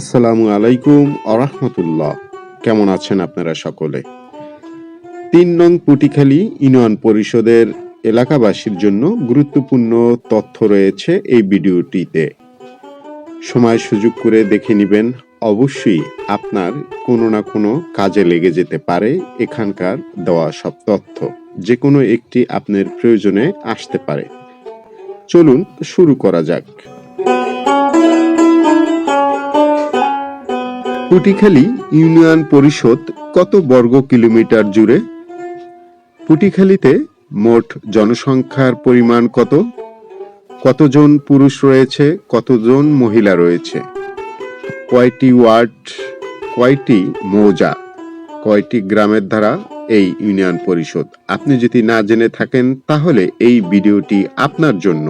আসসালামু আলাইকুম আরহামতুল্লাহ। কেমন আছেন আপনারা সকলে? তিন নং পুটিখালি ইউনিয়ন পরিষদের এলাকাবাসীর জন্য গুরুত্বপূর্ণ তথ্য রয়েছে এই ভিডিওটিতে। সময় সুযোগ করে দেখে নেবেন, অবশ্যই আপনার কোনো না কোনো কাজে লেগে যেতে পারে এখানকার দেওয়া সব তথ্য। যে কোনো একটি আপনার প্রয়োজনে আসতে পারে। চলুন শুরু করা যাক। পুটিখালী ইউনিয়ন পরিষদ কত বর্গ কিলোমিটার জুড়ে? পুটিখালীতে মোট জনসংখ্যার পরিমাণ কত? কতজন পুরুষ রয়েছে, কতজন মহিলা রয়েছে? কয়টি ওয়ার্ড, কয়টি মৌজা, কয়টি গ্রামের দ্বারা এই ইউনিয়ন পরিষদ? আপনি যদি না জেনে থাকেন, তাহলে এই ভিডিওটি আপনার জন্য।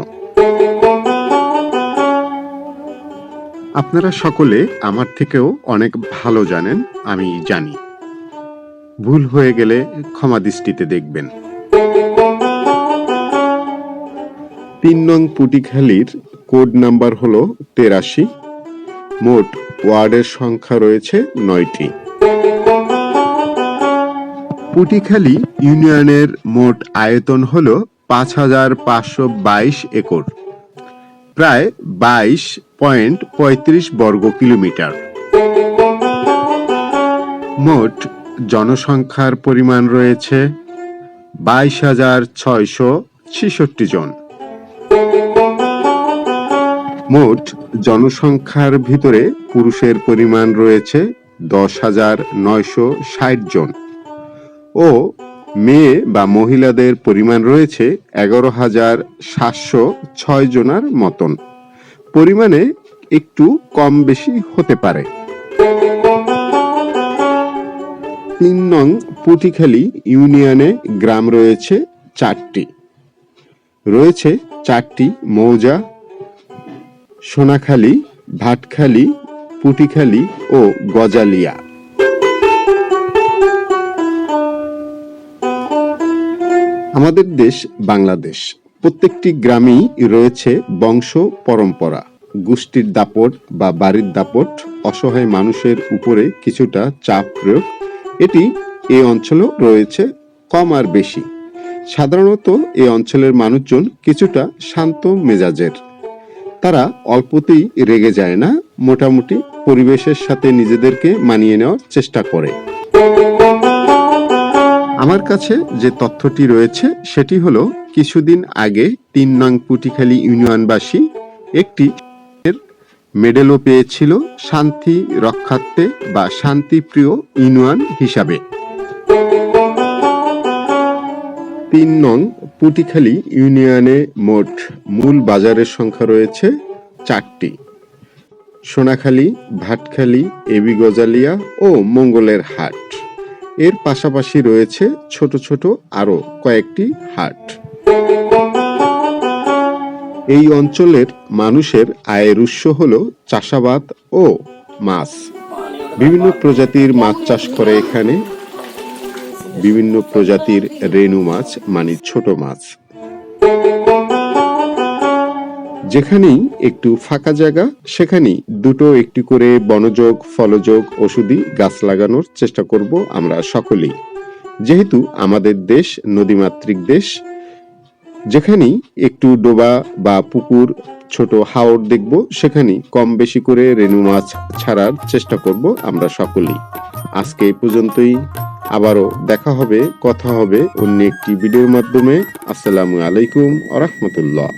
আপনারা সকলে আমার থেকেও অনেক ভালো জানেন, আমি জানি। ভুল হয়ে গেলে ক্ষমা দৃষ্টিতে দেখবেন। তিন নং পুটিখালির কোড নাম্বার হল তেরাশি। মোট ওয়ার্ডের সংখ্যা রয়েছে নয়টি। পুটিখালি ইউনিয়নের মোট আয়তন হল পাঁচ হাজার পাঁচশো বাইশ একর। প্রায় বাইশ পয়েন্ট পঁয়ত্রিশ বর্গ কিলোমিটার। মোট জনসংখ্যার পরিমাণ রয়েছে বাইশ হাজার ছয়শো ছেষট্টি জন। মোট জনসংখ্যার ভিতরে পুরুষের পরিমাণ রয়েছে দশ হাজার নয়শো ষাট জন ও মেয়ে বা মহিলাদের পরিমাণ রয়েছে এগারো হাজার সাতশো ছয় জনার মতন। পরিমাণে একটু কম বেশি হতে পারে। তিন নং পুটিখালী ইউনিয়নে গ্রাম রয়েছে চারটি। রয়েছে চারটি মৌজা, সোনাখালী, ভাটখালী, পুটিখালী ও গজালিয়া। আমাদের দেশ বাংলাদেশ। প্রত্যেকটি গ্রামেই রয়েছে বংশ পরম্পরা। গোষ্ঠীর দাপট বা বাড়ির দাপট অসহায় মানুষের উপরে কিছুটা চাপ প্রয়োগ। এটি এ অঞ্চলেও রয়েছে কম আর বেশি। সাধারণত এই অঞ্চলের মানুষজন কিছুটা শান্ত মেজাজের। তারা অল্পতেই রেগে যায় না, মোটামুটি পরিবেশের সাথে নিজেদেরকে মানিয়ে নেওয়ার চেষ্টা করে। আমার কাছে যে তথ্যটি রয়েছে, সেটি হলো কিছুদিন আগে তিন নং পুটিখালী ইউনিয়নবাসী একটি মেডেলও পেয়েছিল শান্তি রক্ষার্থে বা শান্তিপ্রিয় ইউনিয়ন হিসাবে। তিন নং পুটিখালী ইউনিয়নে মোট মূল বাজারের সংখ্যা রয়েছে চারটি। সোনাখালী, ভাটখালী, এবি গজালিয়া ও মঙ্গলের হাট। এর পাশাপাশি রয়েছে ছোট ছোট আরও কয়েকটি হাট। এই অঞ্চলের মানুষের আয়ের উৎস হল চাষাবাদ ও মাছ। বিভিন্ন প্রজাতির মাছ চাষ করে এখানে। বিভিন্ন প্রজাতির রেণু মাছ মানে ছোট মাছ। যেখানেই একটু ফাঁকা জায়গা, সেখানেই দুটো একটি করে বনযোগ, ফলযোগ ওষুধি গাছ লাগানোর চেষ্টা করব আমরা সকলেই। যেহেতু আমাদের দেশ নদীমাতৃক দেশ, যেখানেই একটু ডোবা বা পুকুর, ছোট হাওড় দেখব, সেখানেই কম বেশি করে রেণু মাছ ছাড়ার চেষ্টা করব আমরা সকলেই। আজকে এই পর্যন্তই। আবারও দেখা হবে, কথা হবে অন্য একটি ভিডিওর মাধ্যমে। আসসালামু আলাইকুম আ রহমতুল্লাহ।